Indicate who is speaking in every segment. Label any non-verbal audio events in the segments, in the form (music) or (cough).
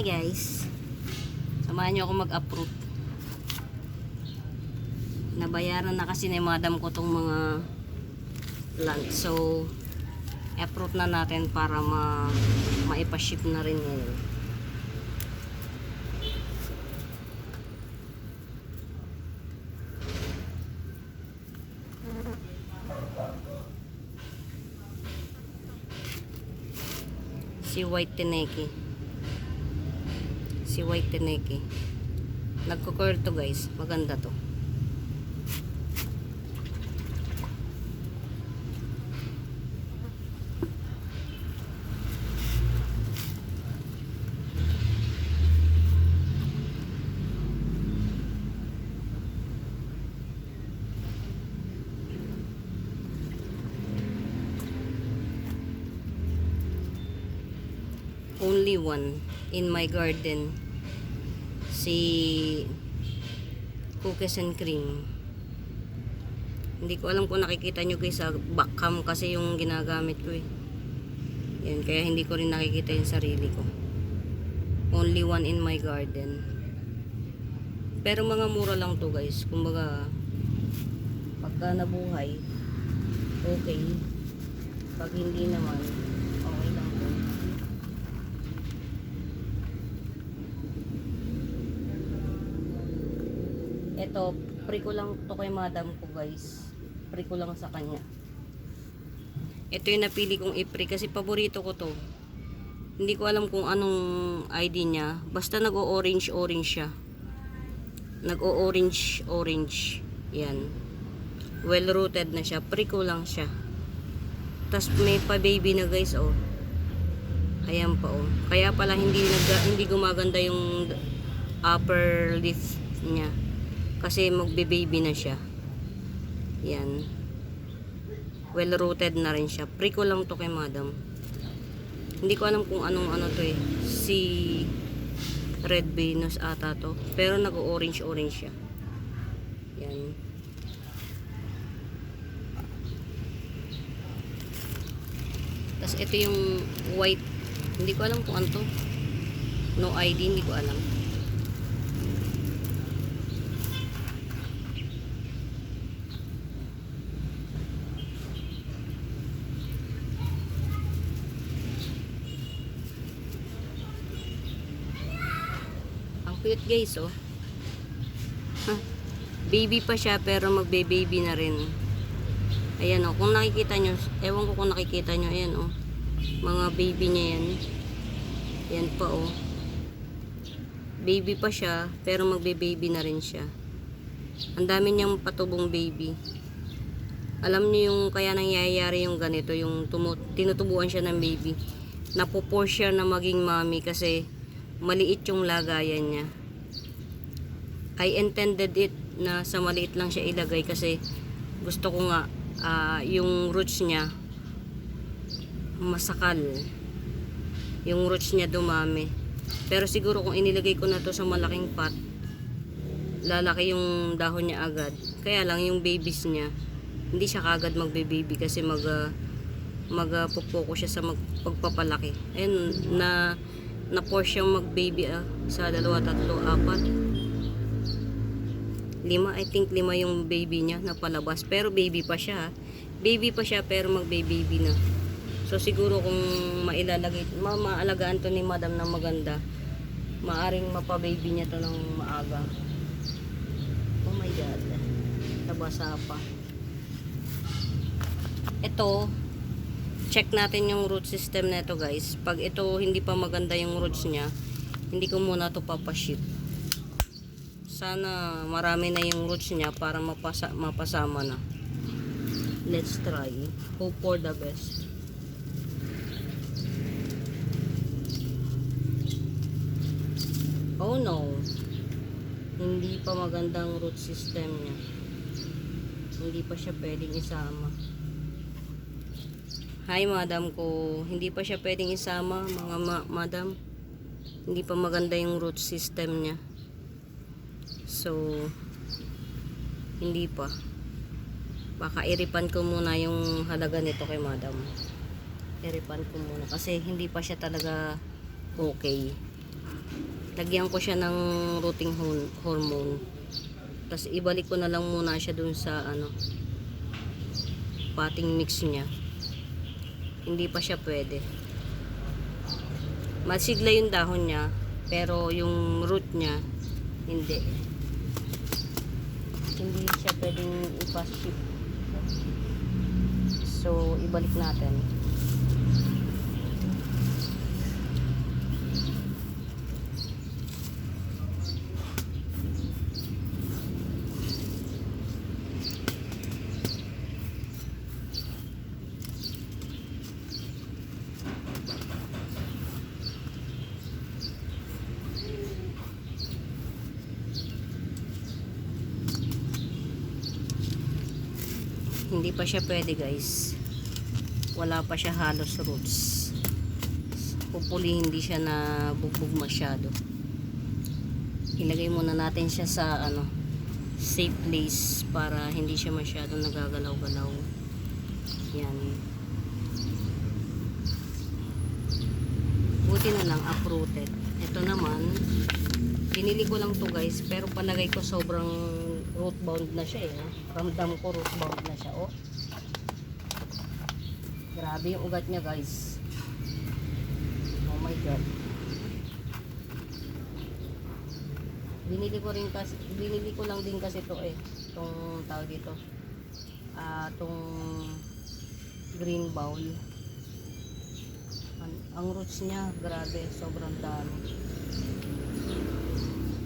Speaker 1: Guys. Samahan niyo ako mag-uproot. Nabayaran na kasi ni madam ko tong mga plant. So, uproot na natin para ma maipa-ship na rin ngayon. Si White Teneki. Si White Teneki. Nagko-curl to guys. Maganda to. Only one in my garden. Si cookies and cream. Hindi ko alam kung nakikita nyo guys sa backcam kasi yung ginagamit ko eh. Yan, kaya hindi ko rin nakikita yung sarili ko. Only one in my garden. Pero mga mura lang to guys. Kumbaga, pagka nabuhay, okay. Pag hindi naman, okay lang to. Ito, pre ko lang to kay madam ko guys. Pre ko lang sa kanya. Ito yung napili kong i-pre kasi paborito ko to. Hindi ko alam kung anong ID niya. Basta nag-o-orange orange siya. Nag-o-orange orange. Yan. Well rooted na siya. Pre ko lang siya. Tapos may pa baby na guys oh. Ayan pa oh. Kaya pala hindi nag hindi gumaganda yung upper leaf niya. Kasi magbe-baby na siya. Yan. Well rooted na rin siya. Pre ko lang to kay madam. Hindi ko alam kung anong ano to eh. Si Red Venus ata to. Pero nag-orange orange siya. Yan. Tapos ito yung white. Hindi ko alam kung ano to. No ID, hindi ko alam. Cute guys, oh. Baby pa siya, pero magbe-baby na rin. Ayan, oh. Kung nakikita nyo, ewan ko kung nakikita nyo, ayan, oh. Mga baby niya yan. Yan pa, oh. Baby pa siya, pero magbe-baby na rin siya. Ang dami niyang patubong baby. Alam niyo yung kaya nangyayari yung ganito, yung tinutubuan siya ng baby. Napupor siya na maging mommy kasi maliit yung lagayan niya. I intended it na sa maliit lang siya ilagay kasi gusto ko nga ah, yung roots niya masakal. Yung roots niya dumami. Pero siguro kung inilagay ko na to sa malaking pot, lalaki yung dahon niya agad. Kaya lang yung babies niya, hindi siya kagad magbe-baby kasi mag uh, magpupuko siya sa mag, pagpapalaki. Ayun, na na force siyang mag-baby ah, sa dalawa, tatlo, apat. Lima, I think lima yung baby niya na palabas. Pero baby pa siya. ah. Baby pa siya pero magbe-baby na. So siguro kung mailalagay, ma maalagaan to ni madam ng maganda, maaring mapababy niya to ng maaga. Oh my god. Nabasa pa. Ito, check natin yung root system na ito guys. Pag ito hindi pa maganda yung roots niya, hindi ko muna to papaship. Sana marami na yung roots niya para mapasa mapasama na. Let's try. Hope for the best. Oh no. Hindi pa magandang root system niya. Hindi pa siya pwedeng isama. Hi madam ko. Hindi pa siya pwedeng isama mga ma- madam. Hindi pa maganda yung root system niya. So, hindi pa. Baka iripan ko muna yung halaga nito kay madam. Iripan ko muna kasi hindi pa siya talaga okay. lagyan ko siya ng rooting hormone. Tapos ibalik ko na lang muna siya dun sa ano potting mix niya. Hindi pa siya pwede. Masigla yung dahon niya, pero yung root niya hindi. Hindi siya pwedeng ipa-ship. So, ibalik natin. Hindi pa siya pwede guys. Wala pa siya halos roots. Hopefully hindi siya na bugbog masyado. Ilagay muna natin siya sa ano safe place para hindi siya masyadong nagagalaw-galaw. Yan. Buti na lang uprooted. Ito naman, binili ko lang to guys, pero palagay ko sobrang root bound na siya eh. Ramdam ko root bound na siya, oh. Grabe yung ugat niya guys. Oh my god. Binili ko rin kasi, binili ko lang din kasi to eh. Itong tawag dito. Ah, itong green bowl. Ang, ang roots niya, grabe, sobrang dami.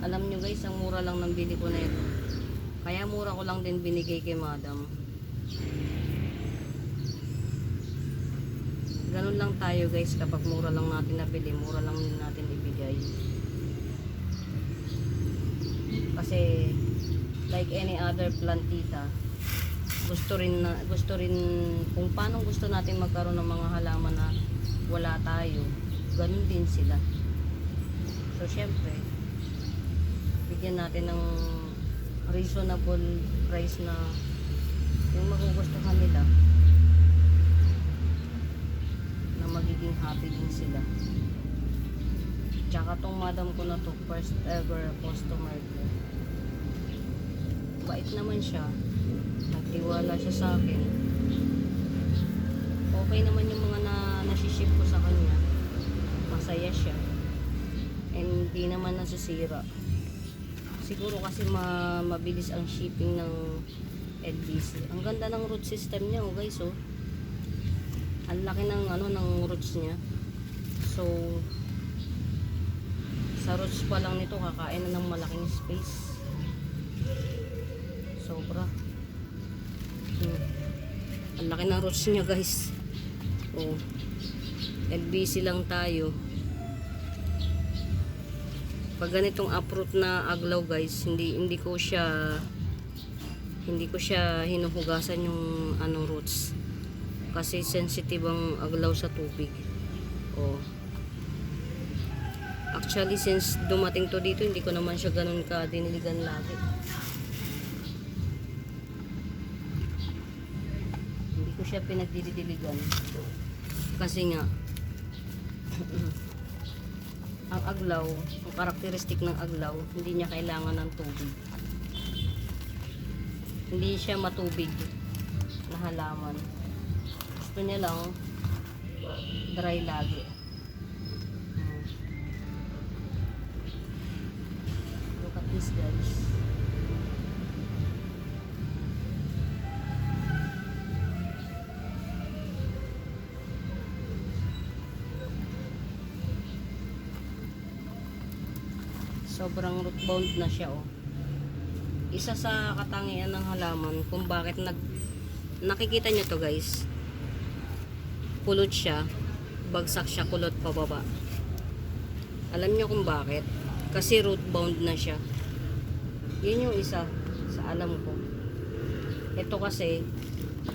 Speaker 1: Alam nyo guys, ang mura lang ng bili ko na ito. Kaya mura ko lang din binigay kay madam. Ganun lang tayo guys, kapag mura lang natin nabili, mura lang natin ibigay. Kasi, like any other plantita, gusto rin na, gusto rin kung paano gusto natin magkaroon ng mga halaman na wala tayo, ganun din sila. So, syempre, bigyan natin ng reasonable price na yung magugustuhan nila na magiging happy din sila. Tsaka tong madam ko na to, first ever customer ko. Bait naman siya. Nagtiwala siya sa akin. Okay naman yung mga na nasiship ko sa kanya. Masaya siya. And hindi naman nasisira. Siguro kasi ma mabilis ang shipping ng LBC. Ang ganda ng root system niya, oh guys, oh. Ang laki ng ano ng roots niya. So sa roots pa lang nito kakain na ng malaking space. Sobra. Hmm. Ang laki ng roots niya, guys. Oh. LBC lang tayo. Pag ganitong uproot na aglaw, guys, hindi hindi ko siya hindi ko siya hinuhugasan yung ano roots. Kasi sensitive ang aglaw sa tubig. Oh. Actually, since dumating to dito, hindi ko naman siya ganun ka diniligan lagi. Hindi ko siya pinagdidiligan. Kasi nga, (clears throat) ang aglaw, ang karakteristik ng aglaw, hindi niya kailangan ng tubig. Hindi siya matubig na halaman. Gusto niya lang dry lagi. Look at this guys. Sobrang root bound na siya oh. Isa sa katangian ng halaman kung bakit nag nakikita nyo to guys. Kulot siya, bagsak siya kulot pababa. Alam nyo kung bakit? Kasi root bound na siya. Yun yung isa sa alam ko. Ito kasi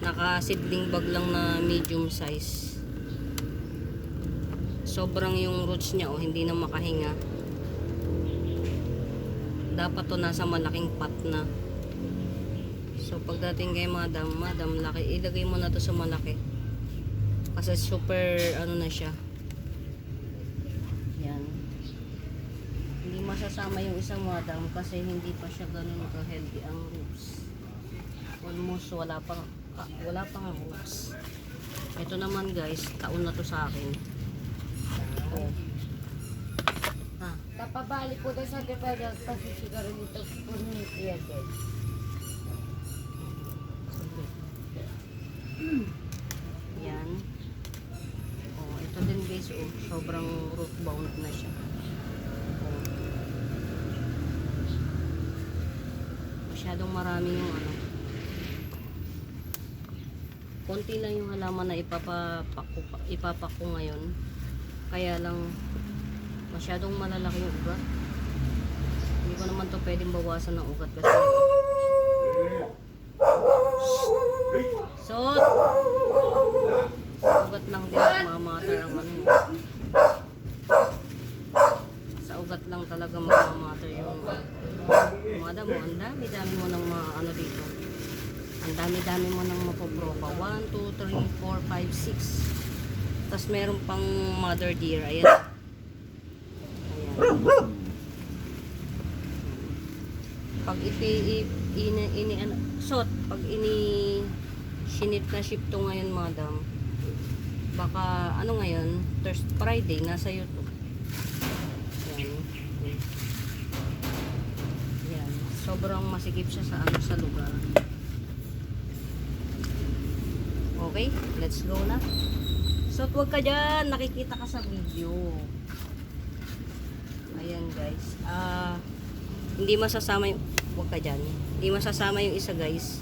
Speaker 1: naka-seedling bag lang na medium size. Sobrang yung roots niya oh, hindi na makahinga. Dapat to nasa malaking pot na. So pagdating kay madam, madam, laki, ilagay mo na to sa malaki. Kasi super ano na siya. Yan. masasama yung isang madam kasi hindi pa siya ganun ka-healthy ang roots. Almost wala pang ah, wala pang roots. Ito naman guys, taon na to sa akin. Oh. Ha,
Speaker 2: Tapabali po tayo sa depada kasi siguro dito po ni Tia Jen.
Speaker 1: Yan. Oh, ito din guys, oh, sobrang root bound na siya. Oh. Masyadong marami yung ano. Konti lang yung halaman na ipapapako, ipapako ngayon. Kaya lang masyadong malalaki yung ugat. Hindi ko naman to pwedeng bawasan ng ugat kasi Sot! Ugat lang din mamamatay ang ano. Sa ugat lang talaga mamamatay yung Mada mo, ang dami-dami mo ng mga ano dito. Ang dami-dami mo ng mapopropa. 1, 2, 3, 4, 5, 6. Tapos meron pang mother deer. Ayan. Pag ipi, ini, ini, ano, sot, pag ini, sinit na ship to ngayon, madam, baka, ano ngayon, Thursday, Friday, nasa. Yan. Yan. Sobrang masikip siya sa ano sa lugar. Okay, let's go na. So, huwag ka dyan. Nakikita ka sa video. Ayan, guys. Ah, hindi masasama yung... Huwag ka dyan. Hindi masasama yung isa, guys.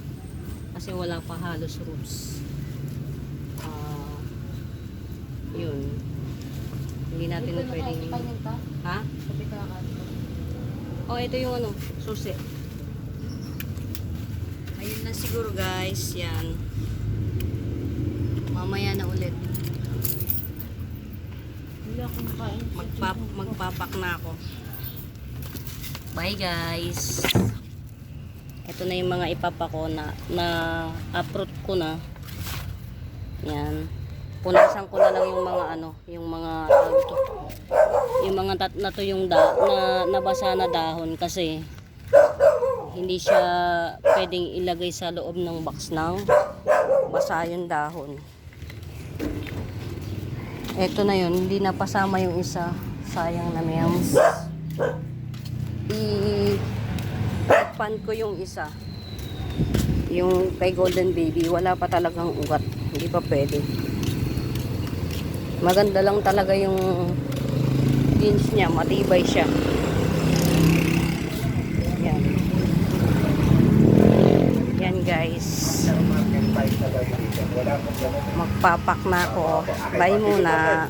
Speaker 1: Kasi wala pa halos roots. Ah, yun. Hindi natin
Speaker 2: na
Speaker 1: pwedeng... Ha? Oh, ito yung ano, susi. Ayun na siguro guys, yan. Mamaya na ulit. Magpap magpapak na ako. Bye guys. Ito na yung mga ipapako na na uproot ko na. Yan. Punasan ko na lang yung mga ano, yung mga ito. Yung mga tat na to yung da, na nabasa na dahon kasi hindi siya pwedeng ilagay sa loob ng box ng basa yung dahon. Ito na yun, hindi na pasama yung isa. Sayang na mems. I pan ko yung isa. Yung kay Golden Baby, wala pa talagang ugat. Hindi pa pwede. Maganda lang talaga yung jeans niya, matibay siya. Yan. Yan guys. Magpapak na ako. Bye muna.